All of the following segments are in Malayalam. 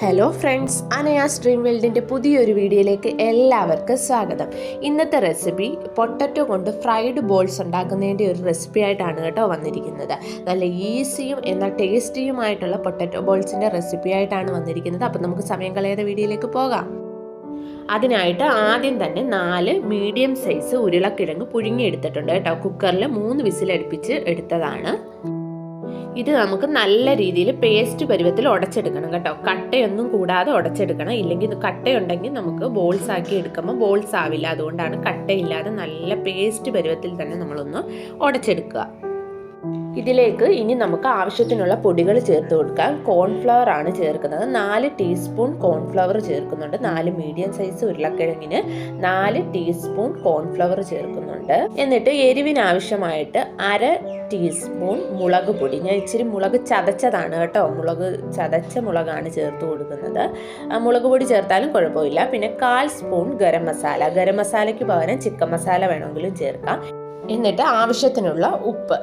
ഹലോ ഫ്രണ്ട്സ് അനയാസ് സ്ട്രീം വേൾഡിന്റെ പുതിയൊരു വീഡിയോയിലേക്ക് എല്ലാവർക്കും സ്വാഗതം. ഇന്നത്തെ റെസിപ്പി പൊട്ടറ്റോ കൊണ്ട് ഫ്രൈഡ് ബോൾസ് ഉണ്ടാക്കുന്നതിന്റെ ഒരു റെസിപ്പി ആയിട്ടാണ് കേട്ടോ വന്നിരിക്കുന്നത്. നല്ല ഈസിയും എന്നാൽ ടേസ്റ്റിയുമായിട്ടുള്ള പൊട്ടറ്റോ ബോൾസിന്റെ റെസിപ്പി ആയിട്ടാണ് വന്നിരിക്കുന്നത്. അപ്പോൾ നമുക്ക് സമയം കളയാതെ വീഡിയോയിലേക്ക് പോകാം. അതിനായിട്ട് ആദ്യം തന്നെ നാല് മീഡിയം സൈസ് ഉരുളക്കിഴങ്ങ് പുഴുങ്ങിയെടുത്തിട്ടുണ്ട് കേട്ടോ. കുക്കറിൽ മൂന്ന് വിസിലടുപ്പിച്ച് എടുത്തതാണ്. ഇത് നമുക്ക് നല്ല രീതിയിൽ പേസ്റ്റ് പരുവത്തിൽ ഉടച്ചെടുക്കണം കേട്ടോ. കട്ടയൊന്നും കൂടാതെ ഉടച്ചെടുക്കണം. ഇല്ലെങ്കിൽ കട്ടയുണ്ടെങ്കിൽ നമുക്ക് ബോൾസ് ആക്കി എടുക്കുമ്പോൾ ബോൾസ് ആവില്ല. അതുകൊണ്ടാണ് കട്ടയില്ലാതെ നല്ല പേസ്റ്റ് പരുവത്തിൽ തന്നെ നമ്മളൊന്ന് ഉടച്ചെടുക്കുക. ഇതിലേക്ക് ഇനി നമുക്ക് ആവശ്യത്തിനുള്ള പൊടികൾ ചേർത്ത് കൊടുക്കാം. കോൺഫ്ലവർ ആണ് ചേർക്കുന്നത്. നാല് ടീസ്പൂൺ കോൺഫ്ലവർ ചേർക്കുന്നുണ്ട്. നാല് മീഡിയം സൈസ് ഉരുളക്കിഴങ്ങിന് നാല് ടീസ്പൂൺ കോൺഫ്ലവർ ചേർക്കുന്നുണ്ട്. എന്നിട്ട് എരിവിനാവശ്യമായിട്ട് അര ടീസ്പൂൺ മുളക് പൊടി. ഞാൻ ഇച്ചിരി മുളക് ചതച്ചതാണ് കേട്ടോ. മുളക് ചതച്ച മുളകാണ് ചേർത്ത് കൊടുക്കുന്നത്. മുളക് പൊടി ചേർത്താലും കുഴപ്പമില്ല. പിന്നെ കാൽ സ്പൂൺ ഗരം മസാല. ഗരം മസാലയ്ക്ക് പകരം ചിക്കൻ മസാല വേണമെങ്കിലും ചേർക്കാം. എന്നിട്ട് ആവശ്യത്തിനുള്ള ഉപ്പ്.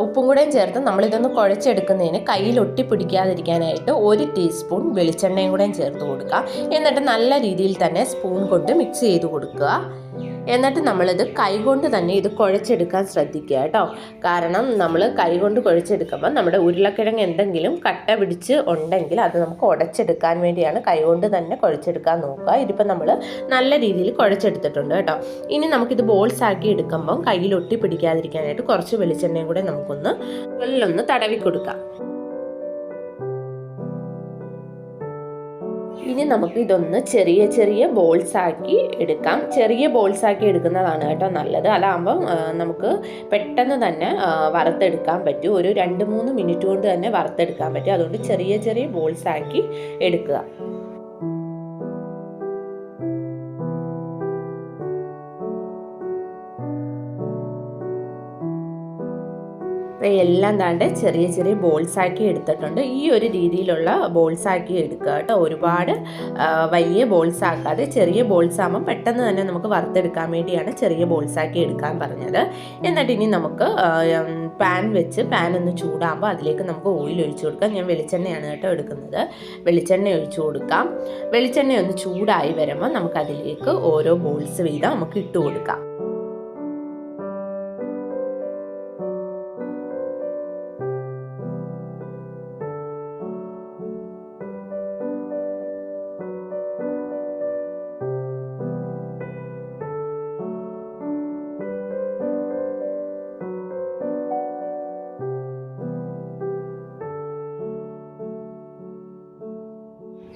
ഉപ്പും കൂടെയും ചേർത്ത് നമ്മളിതൊന്ന് കുഴച്ചെടുക്കുന്നതിന് കയ്യിൽ ഒട്ടിപ്പിടിക്കാതിരിക്കാനായിട്ട് ഒരു ടീസ്പൂൺ വെളിച്ചെണ്ണയും കൂടെയും ചേർത്ത് കൊടുക്കുക. എന്നിട്ട് നല്ല രീതിയിൽ തന്നെ സ്പൂൺ കൊണ്ട് മിക്സ് ചെയ്ത് കൊടുക്കുക. എന്നിട്ട് നമ്മളിത് കൈകൊണ്ട് തന്നെ ഇത് കുഴച്ചെടുക്കാൻ ശ്രദ്ധിക്കുക കേട്ടോ. കാരണം നമ്മൾ കൈകൊണ്ട് കുഴച്ചെടുക്കുമ്പോൾ നമ്മുടെ ഉരുളക്കിഴങ്ങ് എന്തെങ്കിലും കട്ട പിടിച്ച് ഉണ്ടെങ്കിൽ അത് നമുക്ക് ഉടച്ചെടുക്കാൻ വേണ്ടിയാണ് കൈകൊണ്ട് തന്നെ കുഴച്ചെടുക്കാൻ നോക്കുക. ഇതിപ്പോൾ നമ്മൾ നല്ല രീതിയിൽ കുഴച്ചെടുത്തിട്ടുണ്ട് കേട്ടോ. ഇനി നമുക്കിത് ബോൾസ് ആക്കി എടുക്കുമ്പം കയ്യിൽ ഒട്ടി പിടിക്കാതിരിക്കാനായിട്ട് കുറച്ച് വെളിച്ചെണ്ണയും കൂടെ നമുക്കൊന്ന് വെള്ളൊന്ന് തടവി കൊടുക്കാം. ഇനി നമുക്ക് ഇതൊന്ന് ചെറിയ ചെറിയ ബോൾസ് ആക്കി എടുക്കാം. ചെറിയ ബോൾസ് ആക്കി എടുക്കുന്നതാണ് കേട്ടോ നല്ലത്. അതാകുമ്പം നമുക്ക് പെട്ടെന്ന് തന്നെ വറുത്തെടുക്കാൻ പറ്റും. ഒരു രണ്ട് മൂന്ന് മിനിറ്റ് കൊണ്ട് തന്നെ വറുത്തെടുക്കാൻ പറ്റും. അതുകൊണ്ട് ചെറിയ ചെറിയ ബോൾസ് ആക്കി എടുക്കുക. എല്ലാം താണ്ട് ചെറിയ ചെറിയ ബോൾസ് ആക്കി എടുത്തിട്ടുണ്ട്. ഈ ഒരു രീതിയിലുള്ള ബോൾസ് ആക്കി എടുക്കുക കേട്ടോ. ഒരുപാട് വലിയ ബോൾസ് ആക്കാതെ ചെറിയ ബോൾസ് ആകുമ്പോൾ പെട്ടെന്ന് തന്നെ നമുക്ക് വറുത്തെടുക്കാൻ വേണ്ടിയാണ് ചെറിയ ബോൾസ് ആക്കി എടുക്കാൻ പറഞ്ഞത്. എന്നിട്ട് ഇനി നമുക്ക് പാൻ വെച്ച് പാൻ ഒന്ന് ചൂടാകുമ്പോൾ അതിലേക്ക് നമുക്ക് ഓയിൽ ഒഴിച്ചു കൊടുക്കാം. ഞാൻ വെളിച്ചെണ്ണയാണ് കേട്ടോ എടുക്കുന്നത്. വെളിച്ചെണ്ണ ഒഴിച്ചു കൊടുക്കാം. വെളിച്ചെണ്ണ ഒന്ന് ചൂടായി വരുമ്പോൾ നമുക്ക് അതിലേക്ക് ഓരോ ബോൾസ് വീതം നമുക്ക് ഇട്ട് കൊടുക്കാം.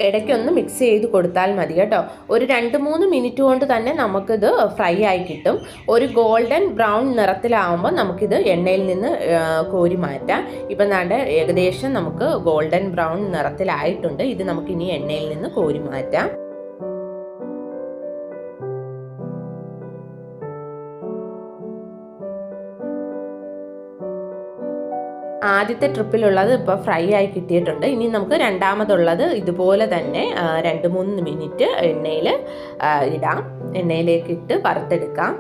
ഇടയ്ക്കൊന്ന് മിക്സ് ചെയ്ത് കൊടുത്താൽ മതി കേട്ടോ. ഒരു രണ്ട് മൂന്ന് മിനിറ്റ് കൊണ്ട് തന്നെ നമുക്കിത് ഫ്രൈ ആയി കിട്ടും. ഒരു ഗോൾഡൻ ബ്രൗൺ നിറത്തിലാവുമ്പോൾ നമുക്കിത് എണ്ണയിൽ നിന്ന് കോരി മാറ്റാം. ഇപ്പം നാട് ഏകദേശം നമുക്ക് ഗോൾഡൻ ബ്രൗൺ നിറത്തിലായിട്ടുണ്ട്. ഇത് നമുക്കിനി എണ്ണയിൽ നിന്ന് കോരി മാറ്റാം. ആദ്യത്തെ ട്രിപ്പിലുള്ളത് ഇപ്പോൾ ഫ്രൈ ആയി കിട്ടിയിട്ടുണ്ട്. ഇനി നമുക്ക് രണ്ടാമതുള്ളത് ഇതുപോലെ തന്നെ രണ്ട് മൂന്ന് മിനിറ്റ് എണ്ണയിൽ ഇടാം. എണ്ണയിലേക്ക് ഇട്ട് വറുത്തെടുക്കാം.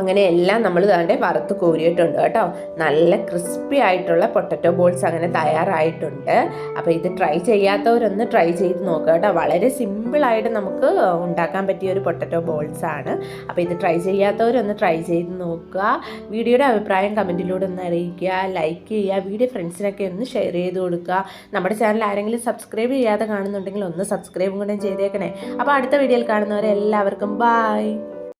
അങ്ങനെ എല്ലാം നമ്മൾ താണ്ടെ വറുത്ത് കോരിയിട്ടുണ്ട് കേട്ടോ. നല്ല ക്രിസ്പി ആയിട്ടുള്ള പൊട്ടറ്റോ ബോൾസ് അങ്ങനെ തയ്യാറായിട്ടുണ്ട്. അപ്പോൾ ഇത് ട്രൈ ചെയ്യാത്തവരൊന്ന് ട്രൈ ചെയ്ത് നോക്കുക കേട്ടോ. വളരെ സിമ്പിളായിട്ട് നമുക്ക് ഉണ്ടാക്കാൻ പറ്റിയ ഒരു പൊട്ടറ്റോ ബോൾസ് ആണ്. അപ്പോൾ ഇത് ട്രൈ ചെയ്യാത്തവരൊന്ന് ട്രൈ ചെയ്ത് നോക്കുക. വീഡിയോയുടെ അഭിപ്രായം കമന്റിലൂടെ ഒന്ന് അറിയിക്കുക. ലൈക്ക് ചെയ്യുക. വീഡിയോ ഫ്രണ്ട്സിനൊക്കെ ഒന്ന് ഷെയർ ചെയ്ത് കൊടുക്കുക. നമ്മുടെ ചാനൽ ആരെങ്കിലും സബ്സ്ക്രൈബ് ചെയ്യാതെ കാണുന്നുണ്ടെങ്കിൽ ഒന്ന് സബ്സ്ക്രൈബും കൂടെ ചെയ്തേക്കണേ. അപ്പോൾ അടുത്ത വീഡിയോയിൽ കാണുന്നവരെ എല്ലാവർക്കും ബായ്